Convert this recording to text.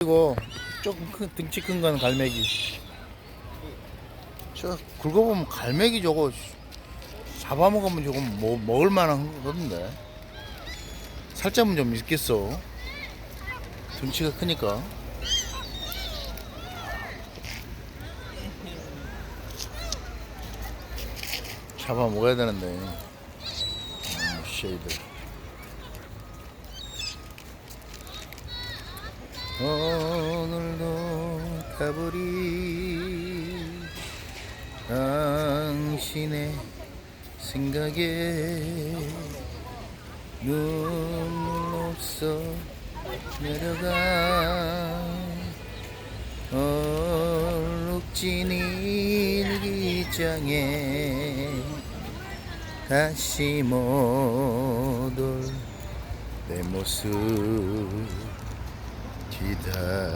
그리고 조금 큰 등치 큰 건 갈매기. 저 굵어보면 갈매기 저거 잡아먹으면 조금 뭐, 먹을 만한 건데. 살점은 좀 있겠어. 등치가 크니까. 잡아 먹어야 되는데. 음, 쉐이드. 오늘도 가버리. 당신의 생각에 눈물 없어 내려가. 얼룩진 일기장에 다시 못 올 내 모습 기다려